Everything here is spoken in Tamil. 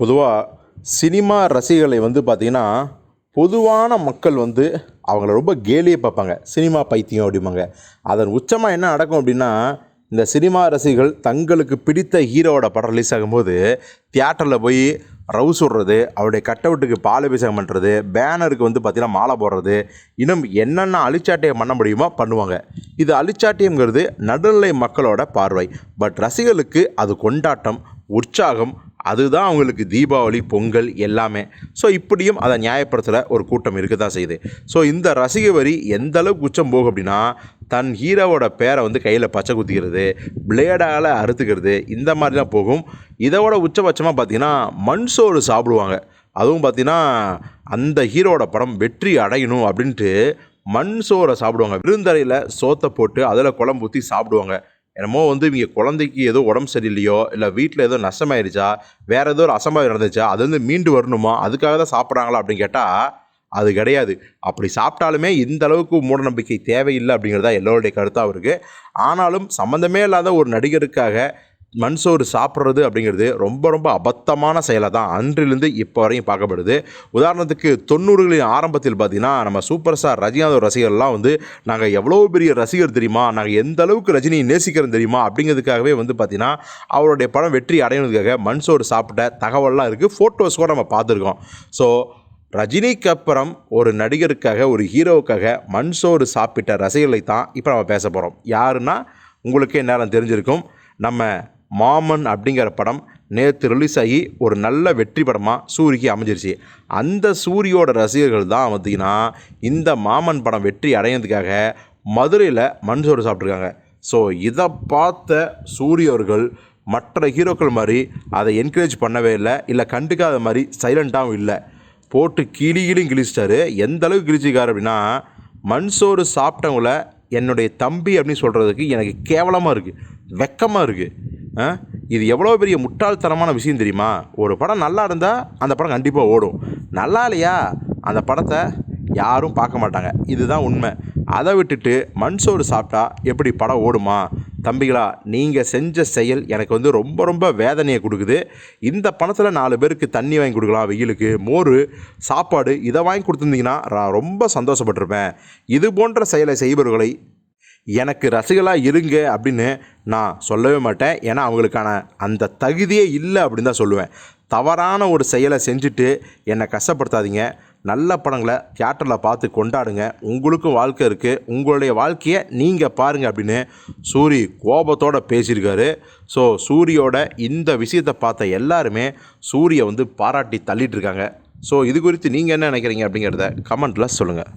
பொதுவாக சினிமா ரசிகர்களை வந்து பார்த்திங்கன்னா பொதுவான மக்கள் வந்து அவங்கள ரொம்ப கேலியே பார்ப்பாங்க. சினிமா பைத்தியம் அப்படிம்பாங்க. அதன் உச்சமாக என்ன நடக்கும் அப்படின்னா இந்த சினிமா ரசிகர்கள் தங்களுக்கு பிடித்த ஹீரோவோட படம் ரிலீஸ் ஆகும்போது தியேட்டரில் போய் ரவுஸ் விடுறது அவருடைய கட்டவுட்டுக்கு பால் அபிஷேகம் பண்ணுறது பேனருக்கு வந்து பார்த்திங்கன்னா மாலை போடுறது இன்னும் என்னென்ன அழிச்சாட்டியம் பண்ண முடியுமோ பண்ணுவாங்க. இது அழிச்சாட்டியங்கிறது நடுநிலை மக்களோட பார்வை. பட் ரசிகர்களுக்கு அது கொண்டாட்டம் உற்சாகம் அதுதான் அவங்களுக்கு தீபாவளி பொங்கல் எல்லாமே. ஸோ இப்படியும் அதை நியாயப்படுத்துகிற ஒரு கூட்டம் இருக்க தான் செய்யுது. ஸோ இந்த ரசிக வரி எந்த அளவுக்கு உச்சம் போகும் அப்படின்னா தன் ஹீரோவோட பேரை வந்து கையில் பச்சை குத்திக்கிறது பிளேடால் அறுத்துக்கிறது இந்த மாதிரிலாம் போகும். இதோட உச்சபட்சமாக பார்த்தீங்கன்னா மண் சோறு சாப்பிடுவாங்க. அதுவும் பார்த்தீங்கன்னா அந்த ஹீரோவோட படம் வெற்றி அடையணும் அப்படின்ட்டு மண் சோறை சாப்பிடுவாங்க. விருந்தறையில் சோத்தை போட்டு அதில் குழம்பு ஊற்றி சாப்பிடுவாங்க. என்னமோ வந்து இவங்க குழந்தைக்கு ஏதோ உடம்பு சரியில்லையோ இல்லை வீட்டில் ஏதோ நஷ்டமாயிருச்சா வேறு ஏதோ ஒரு அசம்பாவம் நடந்துச்சா அது வந்து மீண்டு வரணுமா அதுக்காக தான் சாப்பிட்றாங்களா அப்படின்னு கேட்டால் அது கிடையாது. அப்படி சாப்பிட்டாலுமே இந்த அளவுக்கு மூடநம்பிக்கை தேவையில்லை அப்படிங்கிறது தான் எல்லோருடைய கருத்தாக இருக்குது ஆனாலும் சம்மந்தமே இல்லாத ஒரு நடிகருக்காக மண் சோறு சாப்பிட்றது அப்படிங்கிறது ரொம்ப ரொம்ப அபத்தமான செயலாக தான் அன்றிலிருந்து இப்போ வரையும் பார்க்கப்படுது. உதாரணத்துக்கு தொண்ணூறுகளின் ஆரம்பத்தில் பார்த்தீங்கன்னா நம்ம சூப்பர் ஸ்டார் ரஜினிகாந்த் ரசிகர்லாம் வந்து நாங்கள் எவ்வளோ பெரிய ரசிகர் தெரியுமா? நாங்கள் எந்த அளவுக்கு ரஜினியை நேசிக்கிறோம் தெரியுமா? அப்படிங்கிறதுக்காகவே வந்து பார்த்தீங்கன்னா அவருடைய படம் வெற்றி அடையணுதுக்காக மண் சோறு சாப்பிட்ட தகவல்லாம் இருக்குது ஃபோட்டோஸ் கூட நம்ம பார்த்துருக்கோம். ஸோ ரஜினிக்கு அப்புறம் ஒரு நடிகருக்காக ஒரு ஹீரோவுக்காக மண் சோறு சாப்பிட்ட ரசிகர்களை தான் இப்போ நம்ம பேச போகிறோம் யாருன்னா உங்களுக்கே நேரம் தெரிஞ்சிருக்கும். நம்ம மாமன் அப்படிங்கிற படம் நேற்று ரிலீஸ் ஆகி ஒரு நல்ல வெற்றி படமாக சூரிக்கு அமைஞ்சிருச்சு. அந்த சூரியோட ரசிகர்கள் தான் பார்த்தீங்கன்னா இந்த மாமன் படம் வெற்றி அடையிறதுக்காக மதுரையில் மண் சோறு சாப்பிட்ருக்காங்க ஸோ இதை பார்த்த சூரியவர்கள் மற்ற ஹீரோக்கள் மாதிரி அதை என்கரேஜ் பண்ணவே இல்லை இல்லை கண்டுக்காத மாதிரி சைலண்ட்டாகவும் இல்லை. போட்டு கிளி கிளியும் கிழிச்சிட்டாரு. எந்த அளவுக்கு கிழிச்சிருக்காரு அப்படின்னா மண் சோறு சாப்பிட்டவங்கள என்னுடைய தம்பி அப்படின்னு சொல்கிறதுக்கு எனக்கு கேவலமாக இருக்குது வெக்கமாக இருக்குது இது எவ்வளோ பெரிய முட்டாள்தனமான விஷயம் தெரியுமா? ஒரு படம் நல்லா இருந்தால் அந்த படம் கண்டிப்பாக ஓடும். நல்லா இல்லையா? அந்த படத்தை யாரும் பார்க்க மாட்டாங்க. இதுதான் உண்மை. அதை விட்டுட்டு மண் சோறு சாப்பிட்டா எப்படி படம் ஓடுமா? தம்பிகளா நீங்கள் செஞ்ச செயல் எனக்கு வந்து ரொம்ப ரொம்ப வேதனையை கொடுக்குது. இந்த பணத்தில் நாலு பேருக்கு தண்ணி வாங்கி கொடுக்கலாம் வெயிலுக்கு. மோர் சாப்பாடு இதை வாங்கி கொடுத்துருந்தீங்கன்னா நான் ரொம்ப சந்தோஷப்பட்டிருப்பேன். இது போன்ற செயலை செய்பவர்களை எனக்கு ரசிகளாக இருங்க அப்படின்னு நான் சொல்லவே மாட்டேன். ஏன்னா அவங்களுக்கான அந்த தகுதியே இல்லை அப்படின்னு தான் சொல்லுவேன். தவறான ஒரு செயலை செஞ்சுட்டு என்னை கஷ்டப்படுத்தாதீங்க. நல்ல படங்களை தியேட்டரில் பார்த்து கொண்டாடுங்க. உங்களுக்கும் வாழ்க்கை இருக்குது உங்களுடைய வாழ்க்கையை நீங்கள் பாருங்கள் அப்படின்னு சூரி கோபத்தோடு பேசியிருக்காரு. ஸோ சூரியோட இந்த விஷயத்தை பார்த்த எல்லாருமே சூரியை வந்து பாராட்டி தள்ளிட்டு இருக்காங்க. ஸோ இது குறித்து நீங்கள் என்ன நினைக்கிறீங்க அப்படிங்கிறத கமெண்ட்டில் சொல்லுங்கள்